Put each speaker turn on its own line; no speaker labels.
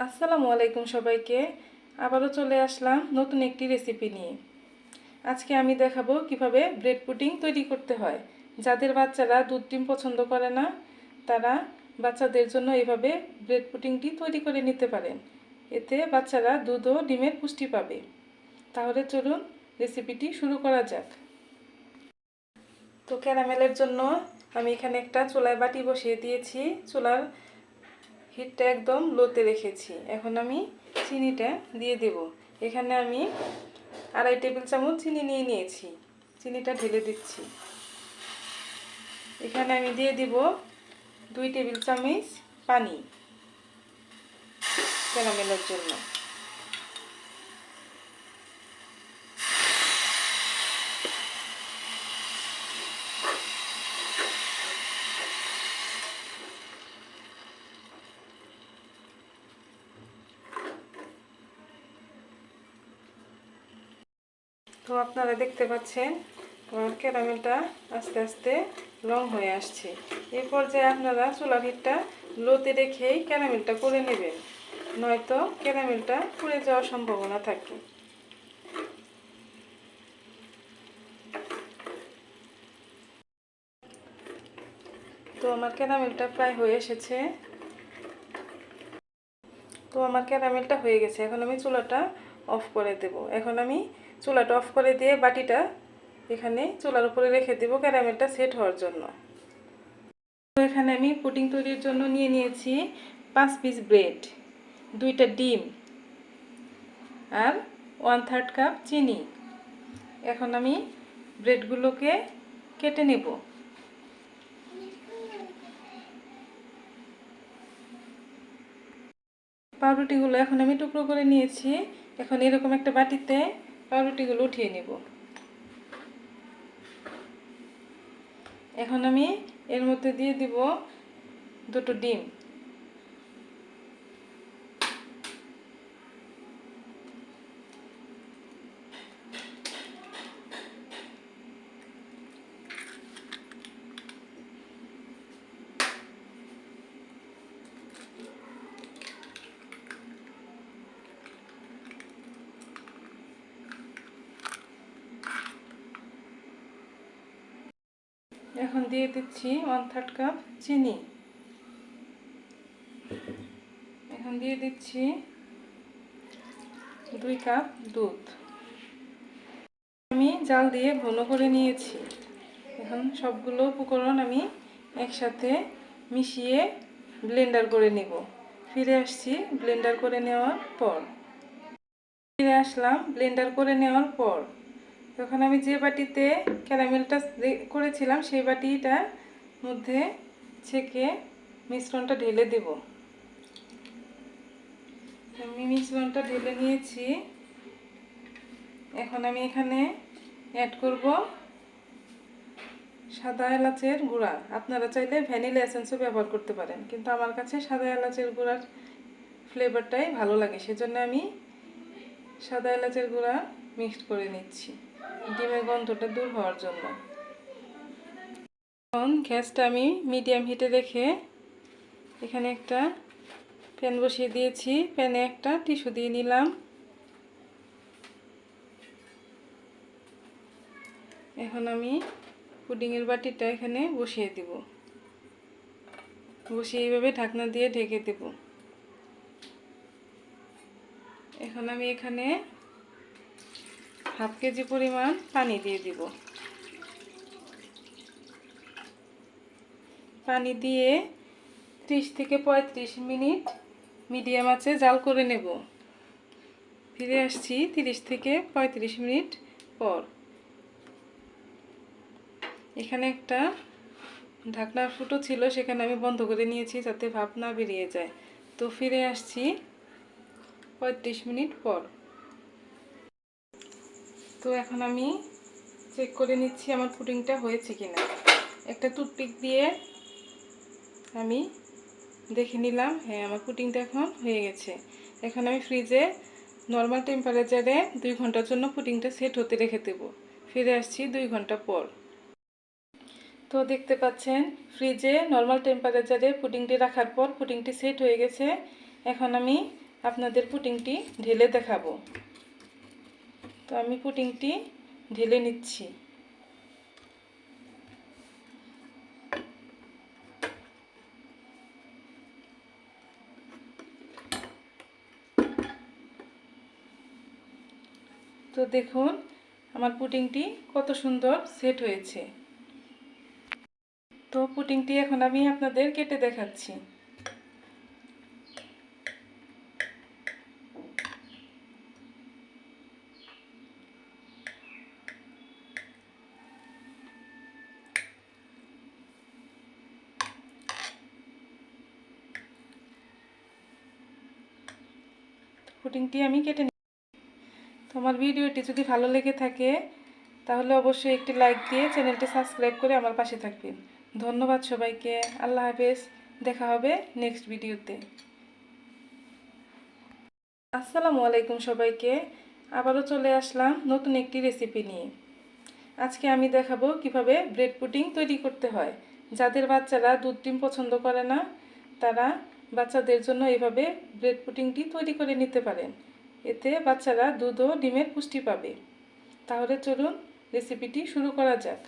আসসালামু আলাইকুম সবাইকে। আবারও চলে আসলাম নতুন একটি রেসিপি নিয়ে। আজকে আমি দেখাবো কীভাবে ব্রেড পুডিং তৈরি করতে হয়। যাদের বাচ্চারা দুধ ডিম পছন্দ করে না, তারা বাচ্চাদের জন্য এভাবে ব্রেড পুডিংটি তৈরি করে নিতে পারেন। এতে বাচ্চারা দুধ ও ডিমের পুষ্টি পাবে। তাহলে চলুন রেসিপিটি শুরু করা যাক। তো ক্যারামেলের জন্য আমি এখানে একটা চুলায় বাটি বসিয়ে দিয়েছি। চুলার হিটটা একদম লোতে রেখেছি। এখন আমি চিনিটা দিয়ে দেব। এখানে আমি আড়াই টেবিল চামচ চিনি নিয়ে নিয়েছি। চিনিটা ঢেলে দিচ্ছি। এখানে আমি দিয়ে দিব দুই টেবিল চামচ পানি। ক্যারামেলের জন্য। তো আপনারা দেখতে পাচ্ছেন, আমার ক্যারামেলটা আস্তে আস্তে লং হয়ে আসছে। এই পর্যায়ে আপনারা চুলা হিটটা লোতে রেখেই ক্যারামেলটা করে নেবেন, নয়তো ক্যারামেলটা পুড়ে যাওয়ার সম্ভাবনা থাকে। তো আমার ক্যারামেলটা প্রায় হয়ে এসেছে। তো আমার ক্যারামেলটা হয়ে গেছে, এখন আমি চুলাটা অফ করে দেব। এখন আমি চুলাটা অফ করে দিয়ে বাটিটা এখানে চুলার উপরে রেখে দেব ক্যারামেলটা সেট হওয়ার জন্য। এখানে আমি পুডিং তৈরির জন্য নিয়ে নিয়েছি পাঁচ পিস ব্রেড, দুইটা ডিম আর ওয়ান থার্ড কাপ চিনি। এখন আমি ব্রেডগুলোকে কেটে নেব। পাউরুটিগুলো এখন আমি টুকরো করে নিয়েছি। এখন এরকম একটা বাটিতে পাউরুটিগুলো উঠিয়ে নেব। এখন আমি এর মধ্যে দিয়ে দিব দুটো ডিম। এখন দিয়ে দিচ্ছি ওয়ান থার্ড কাপ চিনি। এখন দিয়ে দিচ্ছি দুই কাপ দুধ। আমি জাল দিয়ে ঘন করে নিয়েছি। এখন সবগুলো উপকরণ আমি একসাথে মিশিয়ে ব্লেন্ডার করে নিব। ফিরে আসছি ব্লেন্ডার করে নেওয়ার পর। ফিরে আসলাম ব্লেন্ডার করে নেওয়ার পর। তখন আমি যে বাটিতে ক্যারামেলটা করেছিলাম, সেই বাটিটার মধ্যে ছেঁকে মিশ্রণটা ঢেলে দেব। আমি মিশ্রণটা ঢেলে নিয়েছি। এখন আমি এখানে অ্যাড করব সাদা এলাচের গুঁড়া। আপনারা চাইলে ভ্যানিলা এসেন্সও ব্যবহার করতে পারেন, কিন্তু আমার কাছে সাদা এলাচের গুঁড়ার ফ্লেভারটাই ভালো লাগে। সেজন্য আমি সাদা এলাচের গুঁড়া মিক্সড করে নিচ্ছি। ডিমের গন্ধটা দূর হওয়ার জন্য। এখন গ্যাসটা আমি মিডিয়াম হিটে রেখে এখানে একটা প্যান বসিয়ে দিয়েছি। প্যানে একটা টিস্যু দিয়ে নিলাম। এখন আমি পুডিংয়ের বাটিটা এখানে বসিয়ে দিব। বসিয়ে এইভাবে ঢাকনা দিয়ে ঢেকে দেব। এখন আমি এখানে হাফ কেজি পরিমাণ পানি দিয়ে দিব। পানি দিয়ে ত্রিশ থেকে পঁয়ত্রিশ মিনিট মিডিয়াম আছে জাল করে নেব। ফিরে আসছি তিরিশ থেকে পঁয়ত্রিশ মিনিট পর। এখানে একটা ঢাকনার ফুটো ছিল, সেখানে আমি বন্ধ করে নিয়েছি যাতে ভাপ না বেরিয়ে যায়। তো ফিরে আসছি পঁয়ত্রিশ মিনিট পর। তো এখন আমি চেক করে নিচ্ছি আমার পুডিংটা হয়েছে কিনা। একটা টুথপিক দিয়ে আমি দেখে নিলাম হ্যাঁ আমার পুডিংটা এখন হয়ে গেছে। এখন আমি ফ্রিজে নর্মাল টেম্পারেচারে দুই ঘণ্টার জন্য পুডিংটা সেট হতে রেখে দেব। ফিরে আসছি দুই ঘণ্টা পর। তো দেখতে পাচ্ছেন ফ্রিজে নর্মাল টেম্পারেচারে পুডিংটি রাখার পর পুডিংটি সেট হয়ে গেছে। এখন আমি আপনাদের পুটিংটি ঢেলে দেখাবো। তো আমি পুটিংটি ঢেলে নিচ্ছি। তো দেখুন, আমার পুটিংটি কত সুন্দর সেট হয়েছে। তো পুটিংটি এখন আমি আপনাদের কেটে দেখাচ্ছি। পুটিংটি আমি কেটে নিই তো আমার ভিডিওটি যদি ভালো লেগে থাকে, তাহলে অবশ্যই একটি লাইক দিয়ে চ্যানেলটি সাবস্ক্রাইব করে আমার পাশে থাকবেন। ধন্যবাদ সবাইকে। আল্লাহ হাফেজ। দেখা হবে নেক্সট ভিডিওতে আসসালামু আলাইকুম সবাইকে। আবারও চলে আসলাম নতুন একটি রেসিপি নিয়ে। আজকে আমি দেখাবো কীভাবে ব্রেড পুডিং তৈরি করতে হয়। যাদের বাচ্চারা দুধ ডিম পছন্দ করে না, তারা বাচ্চাদের জন্য এভাবে ব্রেড পুটিংটি তৈরি করে নিতে পারেন। এতে বাচ্চারা দুধ ও ডিমের পুষ্টি পাবে। তাহলে চলুন রেসিপিটি শুরু করা যাক।